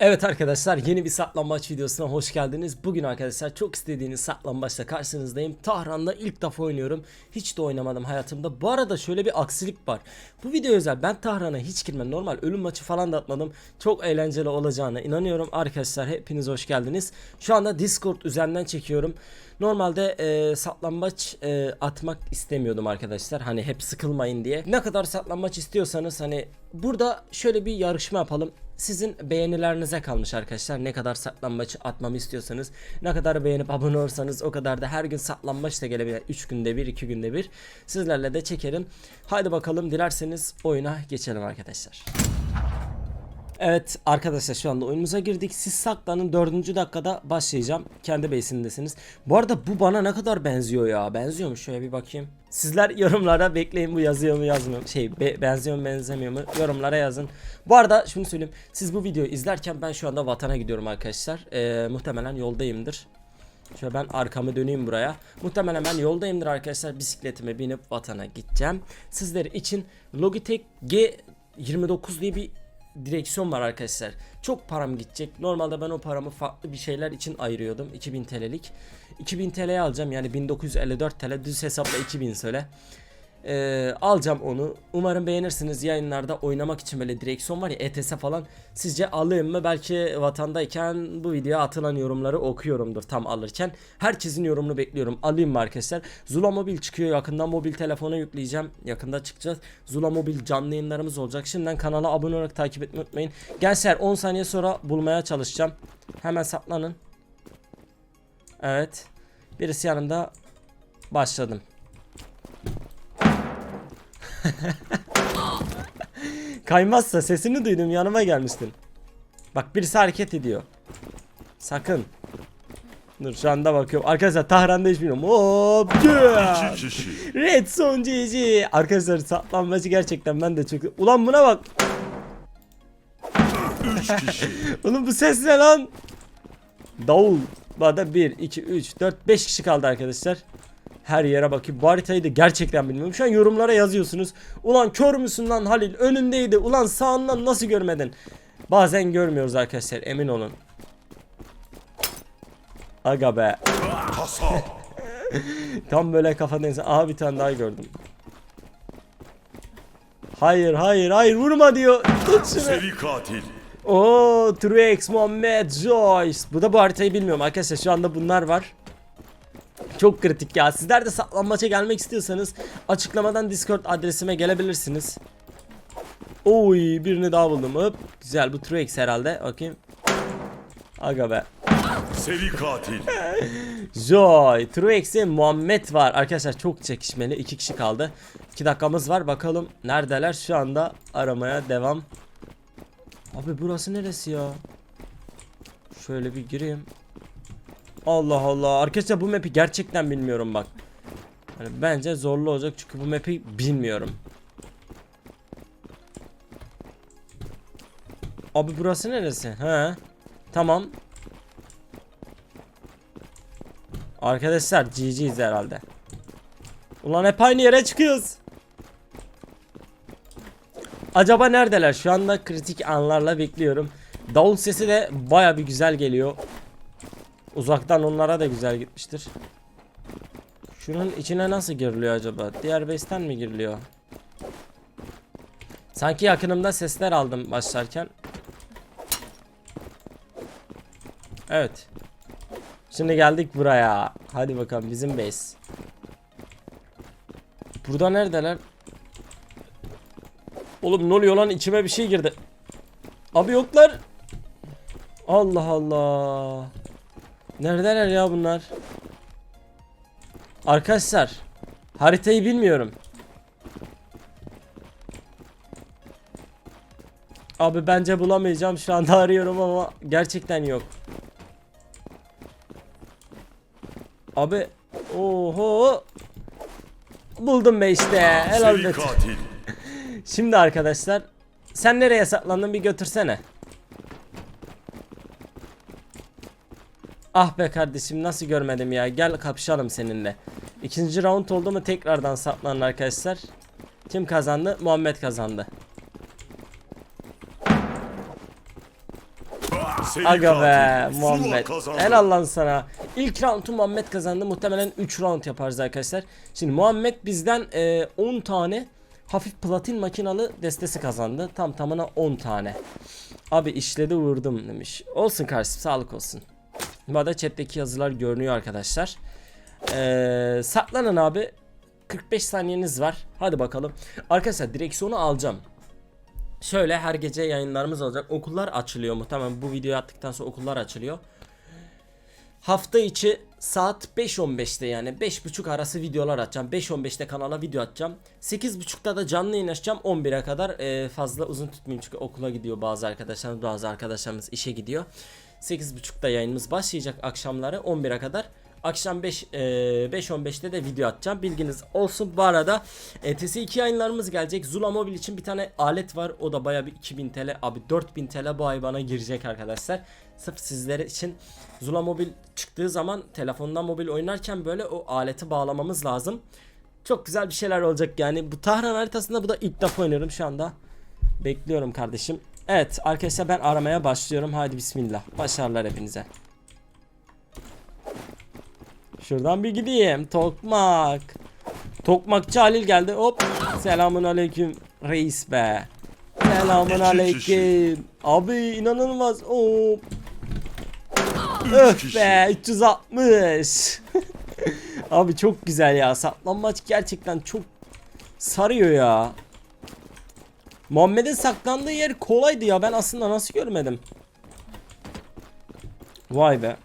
Evet arkadaşlar yeni bir saklambaç videosuna hoş geldiniz. Bugün arkadaşlar çok istediğiniz saklambaçla karşınızdayım. Tahran'da ilk defa oynuyorum. Hiç de oynamadım hayatımda. Bu arada şöyle bir aksilik var. Bu video özel. Ben Tahran'a hiç girmem. Normal ölüm maçı falan da atmadım. Çok eğlenceli olacağına inanıyorum. Arkadaşlar hepiniz hoş geldiniz. Şu anda Discord üzerinden çekiyorum. Normalde e, saklambaç e, atmak istemiyordum arkadaşlar. Hani hep sıkılmayın diye. Ne kadar saklambaç istiyorsanız hani burada şöyle bir yarışma yapalım. Sizin beğenilerinize kalmış arkadaşlar. Ne kadar saklambaç atmamı istiyorsanız, ne kadar beğenip abone olursanız o kadar da her gün saklambaç da gelebilir. 3 günde bir, 2 günde bir. Sizlerle de çekelim. Haydi bakalım dilerseniz oyuna geçelim arkadaşlar. Evet arkadaşlar şu anda oyunumuza girdik. Siz saklanın 4. dakikada başlayacağım. Kendi base'indesiniz. Bu arada bu bana ne kadar benziyor ya. Benziyor mu? Şöyle bir bakayım. Sizler yorumlara bekleyin bu yazıyor mu yazmıyor mu? Şey be- benziyor mu benzemiyor mu? Yorumlara yazın. Bu arada şunu söyleyeyim. Siz bu videoyu izlerken ben şu anda vatana gidiyorum arkadaşlar. Ee, muhtemelen yoldayımdır. Şöyle ben arkamı döneyim buraya. Muhtemelen ben yoldayımdır arkadaşlar. Bisikletime binip vatana gideceğim. Sizler için Logitech G29 diye bir direksiyon var arkadaşlar. Çok param gidecek. Normalde ben o paramı farklı bir şeyler için ayırıyordum. 2000 TL'lik. 2000 TL'ye alacağım. Yani 1954 TL. Düz hesapla 2000 söyle. Ee, alacağım onu. Umarım beğenirsiniz. Yayınlarda oynamak için böyle direksiyon var ya ETS falan. Sizce alayım mı? Belki vatandayken bu videoya atılan yorumları okuyorumdur tam alırken. Herkesin yorumunu bekliyorum. Alayım mı arkadaşlar? Zula Mobil çıkıyor. Yakında mobil telefona yükleyeceğim. Yakında çıkacağız. Zula Mobil canlı yayınlarımız olacak. Şimdiden kanala abone olarak takip etmeyi unutmayın. Gençler 10 saniye sonra bulmaya çalışacağım. Hemen saklanın. Evet. Birisi yanımda. Başladım. Kaymazsa sesini duydum yanıma gelmiştin. Bak birisi hareket ediyor. Sakın. Dur şu anda bakıyorum. Arkadaşlar Tahran'da hiç bilmiyorum. Hop. Red Son GG. Arkadaşlar saklanmacı gerçekten ben de çok... Ulan buna bak. Oğlum bu ses ne lan? Davul. Bu arada 1, 2, 3, 4, 5 kişi kaldı arkadaşlar. Her yere bakayım. Bu haritayı da gerçekten bilmiyorum. Şu an yorumlara yazıyorsunuz. Ulan kör müsün lan Halil? Önündeydi. Ulan sağından nasıl görmedin? Bazen görmüyoruz arkadaşlar emin olun. Aga be. Tam böyle kafadan insan. Aha bir tane daha gördüm. Hayır hayır hayır vurma diyor. Tut şunu. Seri katil. Oo Truex Muhammed Joyce. Bu da bu haritayı bilmiyorum arkadaşlar. Şu anda bunlar var. Çok kritik ya. Sizler de saklanmaça gelmek istiyorsanız açıklamadan Discord adresime gelebilirsiniz. Oy birini daha buldum. Hop. Güzel bu Truex herhalde. Bakayım. Aga be. Seri katil. Joy. Truex'e Muhammed var. Arkadaşlar çok çekişmeli. iki kişi kaldı. 2 dakikamız var. Bakalım neredeler. Şu anda aramaya devam. Abi burası neresi ya? Şöyle bir gireyim. Allah Allah. Arkadaşlar bu map'i gerçekten bilmiyorum bak. Yani bence zorlu olacak çünkü bu map'i bilmiyorum. Abi burası neresi? He. Tamam. Arkadaşlar GG'yiz herhalde. Ulan hep aynı yere çıkıyoruz. Acaba neredeler? Şu anda kritik anlarla bekliyorum. Davul sesi de baya bir güzel geliyor. Uzaktan onlara da güzel gitmiştir. Şunun içine nasıl giriliyor acaba? Diğer base'ten mi giriliyor? Sanki yakınımda sesler aldım başlarken. Evet. Şimdi geldik buraya. Hadi bakalım bizim base. Burada neredeler? Oğlum ne oluyor lan içime bir şey girdi. Abi yoklar. Allah Allah. Neredeler ya bunlar? Arkadaşlar haritayı bilmiyorum. Abi bence bulamayacağım şu anda arıyorum ama gerçekten yok. Abi oho buldum be işte helal katil. Şimdi arkadaşlar sen nereye saklandın bir götürsene. Ah be kardeşim nasıl görmedim ya gel kapışalım seninle. İkinci round oldu mu tekrardan saklanın arkadaşlar. Kim kazandı? Muhammed kazandı. Seri Aga be katil. Muhammed. Helal lan sana. İlk roundu Muhammed kazandı. Muhtemelen 3 round yaparız arkadaşlar. Şimdi Muhammed bizden e, 10 tane hafif platin makinalı destesi kazandı. Tam tamına 10 tane. Abi işledi vurdum demiş. Olsun kardeşim sağlık olsun. Bu arada chatteki yazılar görünüyor arkadaşlar. Ee, saklanın abi. 45 saniyeniz var. Hadi bakalım. Arkadaşlar direksiyonu alacağım. Şöyle her gece yayınlarımız olacak. Okullar açılıyor muhtemelen bu videoyu attıktan sonra okullar açılıyor. Hafta içi saat 5.15'te yani 5.30 arası videolar atacağım. 5.15'te kanala video atacağım. 8.30'da da canlı yayın açacağım 11'e kadar. Ee, fazla uzun tutmayayım çünkü okula gidiyor bazı arkadaşlarımız, bazı arkadaşlarımız işe gidiyor. 8.30'da yayınımız başlayacak akşamları 11'e kadar. Akşam 5 e, 5.15'te de video atacağım. Bilginiz olsun. Bu arada e, TS2 yayınlarımız gelecek. Zula Mobil için bir tane alet var. O da baya bir 2000 TL. Abi 4000 TL bu ay bana girecek arkadaşlar. Sırf sizler için Zula Mobil çıktığı zaman telefondan mobil oynarken böyle o aleti bağlamamız lazım. Çok güzel bir şeyler olacak yani. Bu Tahran haritasında bu da ilk defa oynuyorum şu anda. Bekliyorum kardeşim. Evet arkadaşlar ben aramaya başlıyorum. Hadi bismillah. Başarılar hepinize. Şuradan bir gideyim. Tokmak. Tokmakçı Halil geldi. Hop. Selamun aleyküm reis be. Selamun aleyküm. Abi inanılmaz. Hop. Öf be 360. Abi çok güzel ya. Saklanmaç gerçekten çok sarıyor ya. Muhammed'in saklandığı yer kolaydı ya. Ben aslında nasıl görmedim. Vay be.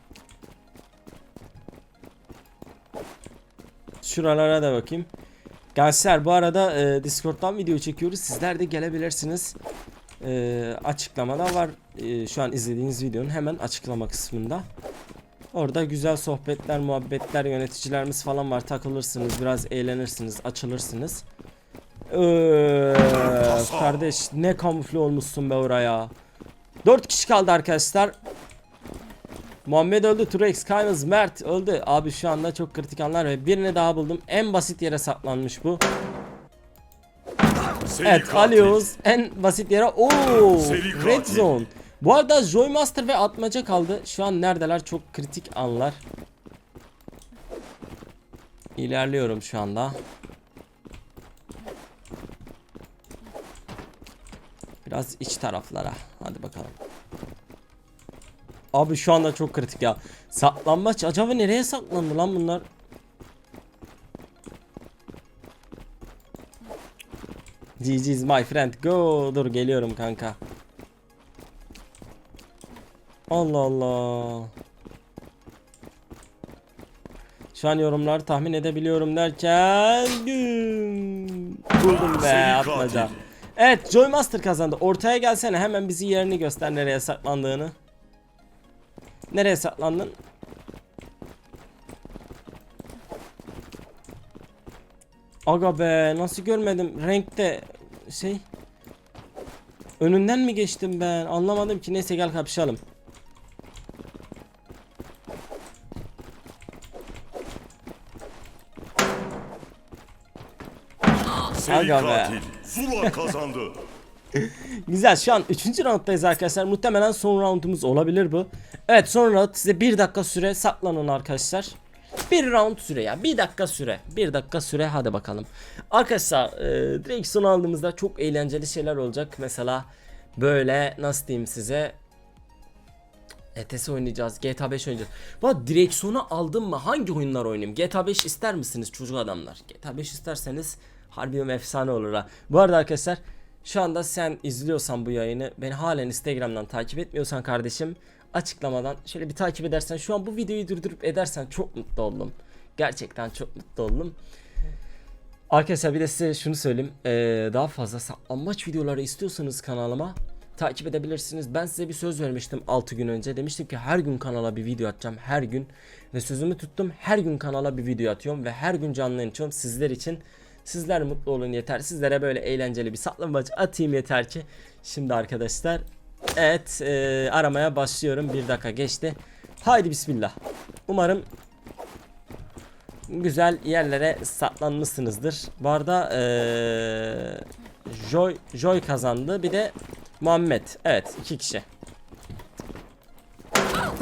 Şuralara da bakayım. Gençler bu arada e, Discord'dan video çekiyoruz. Sizler de gelebilirsiniz. E, açıklamada var. E, şu an izlediğiniz videonun hemen açıklama kısmında. Orada güzel sohbetler, muhabbetler, yöneticilerimiz falan var. Takılırsınız, biraz eğlenirsiniz, açılırsınız. Öf, kardeş ne kamufle olmuşsun be oraya. 4 kişi kaldı arkadaşlar. Muhammed öldü, Turex, Kaynız, Mert öldü. Abi şu anda çok kritik anlar ve birini daha buldum. En basit yere saklanmış bu. Seri Evet katil. alıyoruz en basit yere. Oo, Seri Red katil. Zone. Bu arada Joy Master ve Atmaca kaldı. Şu an neredeler? Çok kritik anlar. İlerliyorum şu anda. Biraz iç taraflara. Hadi bakalım. Abi şu anda çok kritik ya. Saklanmaç acaba nereye saklandı lan bunlar? GG's my friend go dur geliyorum kanka. Allah Allah. Şu an yorumları tahmin edebiliyorum derken buldum be atmaca. Evet Joy Master kazandı. Ortaya gelsene hemen bizi yerini göster nereye saklandığını. Nereye saklandın? Aga be nasıl görmedim renkte şey Önünden mi geçtim ben anlamadım ki neyse gel kapışalım Seri Aga be. Zula kazandı. Güzel şu an 3. rounddayız arkadaşlar muhtemelen son roundumuz olabilir bu Evet son round size 1 dakika süre saklanın arkadaşlar bir round süre ya bir dakika süre bir dakika süre hadi bakalım Arkadaşlar e, direksiyon aldığımızda çok eğlenceli şeyler olacak mesela böyle nasıl diyeyim size ETS oynayacağız. GTA 5 oynayacağız. Bu direksiyonu aldım mı hangi oyunlar oynayayım? GTA 5 ister misiniz çocuk adamlar? GTA 5 isterseniz harbiden efsane olur ha. Bu arada arkadaşlar şu anda sen izliyorsan bu yayını beni halen Instagram'dan takip etmiyorsan kardeşim açıklamadan şöyle bir takip edersen şu an bu videoyu durdurup edersen çok mutlu oldum. Gerçekten çok mutlu oldum. Arkadaşlar bir de size şunu söyleyeyim. Ee, daha fazla saklanmaç videoları istiyorsanız kanalıma takip edebilirsiniz. Ben size bir söz vermiştim 6 gün önce. Demiştim ki her gün kanala bir video atacağım. Her gün. Ve sözümü tuttum. Her gün kanala bir video atıyorum. Ve her gün canlı açıyorum sizler için. Sizler mutlu olun yeter. Sizlere böyle eğlenceli bir saklambaç atayım yeter ki. Şimdi arkadaşlar. Evet ee, aramaya başlıyorum. Bir dakika geçti. Haydi bismillah. Umarım güzel yerlere saklanmışsınızdır. Bu arada eee Joy, Joy kazandı. Bir de Muhammed. Evet iki kişi.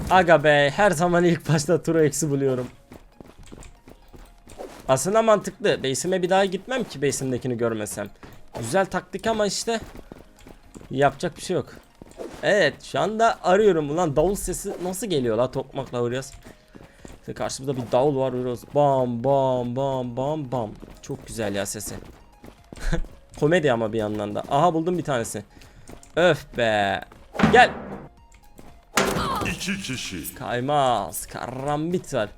Aga be her zaman ilk başta turu eksi buluyorum. Aslında mantıklı. Base'ime bir daha gitmem ki base'imdekini görmesem. Güzel taktik ama işte yapacak bir şey yok. Evet şu anda arıyorum. Ulan davul sesi nasıl geliyor la tokmakla vuruyoruz. İşte karşımızda bir davul var vuruyoruz. Bam bam bam bam bam. Çok güzel ya sesi. Komedi ama bir yandan da. Aha buldum bir tanesi. Öf be. Gel. İki kişi. Kaymaz. Karambit var.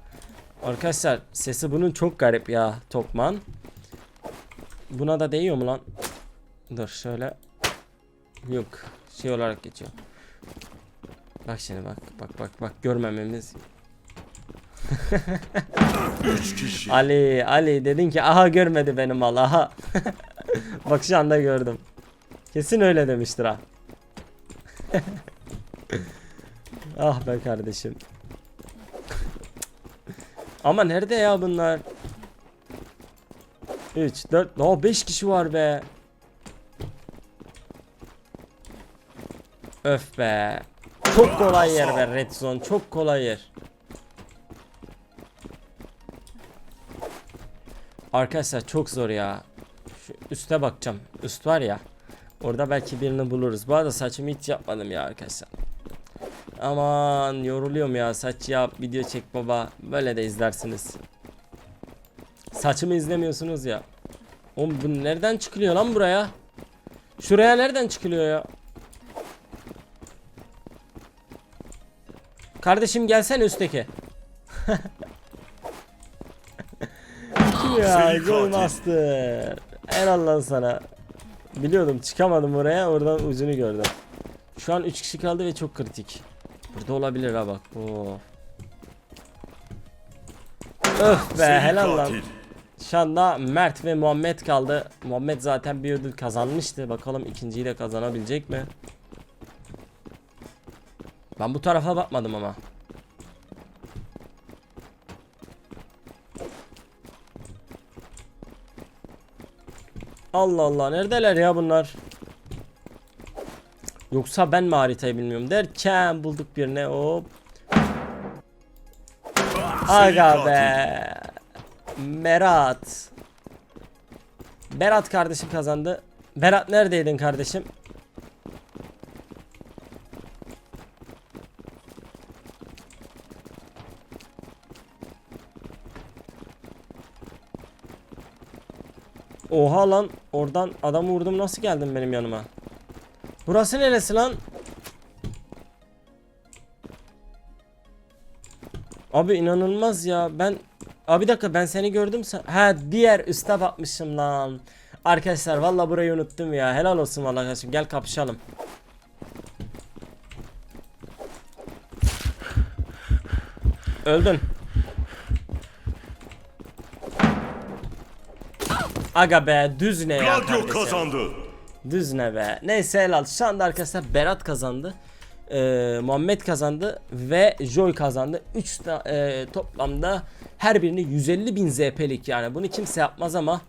Arkadaşlar sesi bunun çok garip ya Tokman. Buna da değiyor mu lan? Dur şöyle. Yok. Şey olarak geçiyor. Bak şimdi bak bak bak bak görmememiz. Ali Ali dedin ki aha görmedi benim mal aha. bak şu anda gördüm. Kesin öyle demiştir ha. ah be kardeşim. Ama nerede ya bunlar? 3 4 no 5 kişi var be. Öf be. Çok kolay yer be Red Zone. Çok kolay yer. Arkadaşlar çok zor ya. Şu üste bakacağım. Üst var ya. Orada belki birini buluruz. Bu arada saçımı hiç yapmadım ya arkadaşlar. Aman yoruluyorum ya. Saç yap, video çek baba. Böyle de izlersiniz. Saçımı izlemiyorsunuz ya. Oğlum bu nereden çıkılıyor lan buraya? Şuraya nereden çıkılıyor ya? Kardeşim gelsene üstteki. ya. Master. Helal lan sana. Biliyordum çıkamadım oraya oradan ucunu gördüm. Şu an 3 kişi kaldı ve çok kritik. Burada olabilir ha bak. Oo. Öf be helal lan. Şu anda Mert ve Muhammed kaldı. Muhammed zaten bir ödül kazanmıştı. Bakalım ikinciyi de kazanabilecek mi? Ben bu tarafa bakmadım ama. Allah Allah neredeler ya bunlar? Yoksa ben mi haritayı bilmiyorum derken bulduk birine hop. Aga be. Berat. Berat kardeşim kazandı. Berat neredeydin kardeşim? Oha lan oradan adamı vurdum nasıl geldin benim yanıma? Burası neresi lan? Abi inanılmaz ya. Ben Abi bir dakika ben seni gördüm. Sen Ha diğer üste bakmışım lan. Arkadaşlar valla burayı unuttum ya. Helal olsun valla kardeşim. Gel kapışalım. Öldün. Aga be düz ne ya kardeşim? kazandı. Düz ne be. Neyse helal. Şu anda arkadaşlar Berat kazandı. Ee, Muhammed kazandı ve Joy kazandı. 3 e, toplamda her birini 150 bin ZP'lik yani bunu kimse yapmaz ama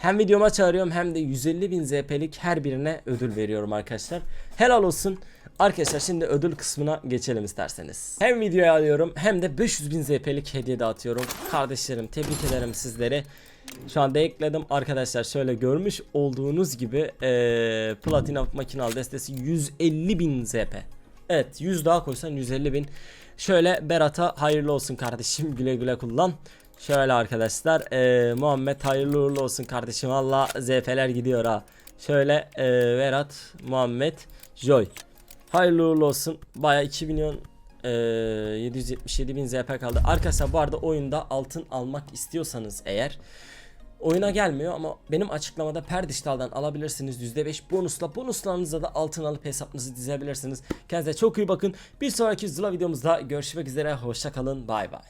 hem videoma çağırıyorum hem de 150 bin ZP'lik her birine ödül veriyorum arkadaşlar. Helal olsun. Arkadaşlar şimdi ödül kısmına geçelim isterseniz. Hem videoya alıyorum hem de 500 bin ZP'lik hediye dağıtıyorum. Kardeşlerim tebrik ederim sizleri. Şu anda ekledim arkadaşlar şöyle görmüş olduğunuz gibi eee Platina makinalı destesi 150 bin ZP. Evet 100 daha koysan 150 bin. Şöyle Berat'a hayırlı olsun kardeşim güle güle kullan. Şöyle arkadaşlar eee, Muhammed hayırlı uğurlu olsun kardeşim valla ZP'ler gidiyor ha. Şöyle eee, Berat, Muhammed, Joy. Hayırlı uğurlu olsun. Baya 2 milyon eee 777 bin ZP kaldı. Arkadaşlar bu arada oyunda altın almak istiyorsanız eğer oyuna gelmiyor ama benim açıklamada Perdiştal'dan alabilirsiniz %5 bonusla bonuslarınızla da altın alıp hesabınızı dizebilirsiniz. Kendinize çok iyi bakın. Bir sonraki Zula videomuzda görüşmek üzere. Hoşçakalın. Bay bay.